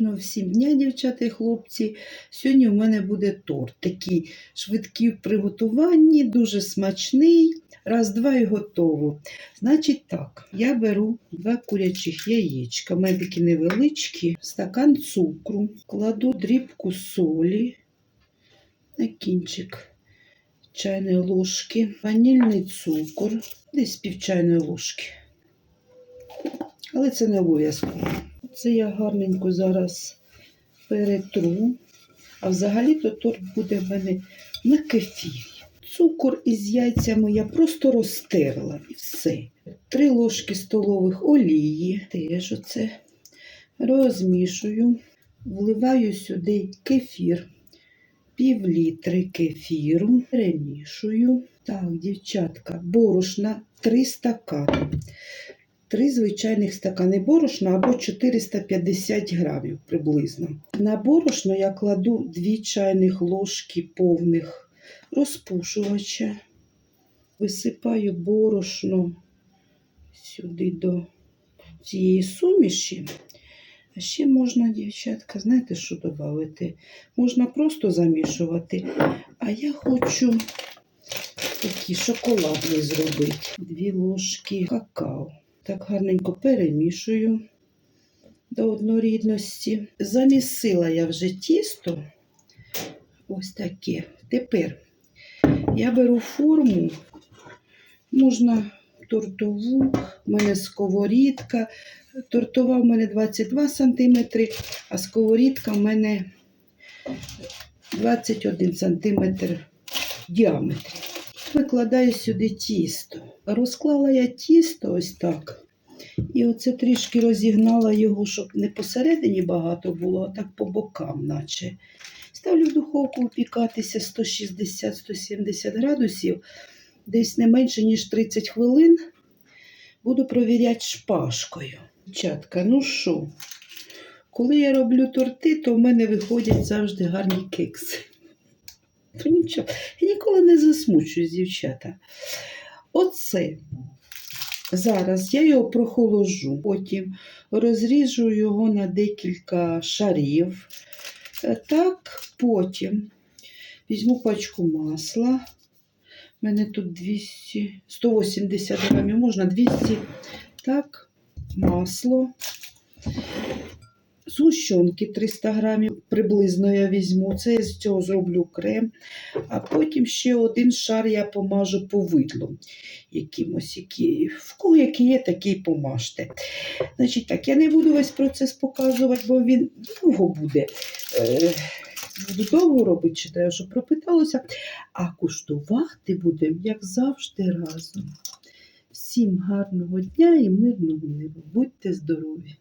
Всім дня, дівчата і хлопці. Сьогодні у мене буде торт. Такий швидкий в приготуванні, дуже смачний. Раз, два і готово. Значить так, я беру два курячих яєчка, у мене такі невеличкі, стакан цукру, кладу дрібку солі на кінчик чайної ложки, ванільний цукор, десь пів чайної ложки. Але це не обов'язково. Це я гарненько зараз перетру. А взагалі-то торт буде в мене на кефірі. Цукор із яйцями я просто розтерла і все. Три ложки столових олії. Теж оце розмішую. Вливаю сюди кефір. Пів літри кефіру. Перемішую. Так, дівчатка, борошна 3 стакани. Три звичайних стакани борошна або 450 грамів приблизно. На борошно я кладу 2 чайних ложки повних розпушувача. Висипаю борошно сюди до цієї суміші. А ще можна, дівчатка, знаєте, що додати? Можна просто замішувати. А я хочу такий шоколадний зробити. Дві ложки какао. Так гарненько перемішую до однорідності. Замісила я вже тісто. Ось таке. Тепер я беру форму, можна тортову, у мене сковорідка. Тортова в мене 22 см, а сковорідка в мене 21 см в діаметрі. Викладаю сюди тісто. Розклала я тісто ось так. І оце трішки розігнала його, щоб не посередині багато було, а так по бокам, наче. Ставлю в духовку випікатися 160-170 градусів, десь не менше, ніж 30 хвилин. Буду провіряти шпажкою. Дівчатка, ну що, коли я роблю торти, то в мене виходять завжди гарні кекси. То нічого, я ніколи не засмучуюсь, дівчата. Оце. Зараз я його прохоложу, потім розріжу його на декілька шарів. Е, Так, потім візьму пачку масла. У мене тут 200, 180 грамів, можна 200. Так, масло. Згущенки 300 грамів приблизно я візьму. Це я з цього зроблю крем. А потім ще один шар я помажу повидлом. Якимось, які, в кого який є, такий помажте. Значить так, я не буду весь процес показувати, бо він довго буде. Е, Буду довго робити, читаю, щоб пропиталося. А куштувати будемо, як завжди, разом. Всім гарного дня і мирного неба. Будьте здорові!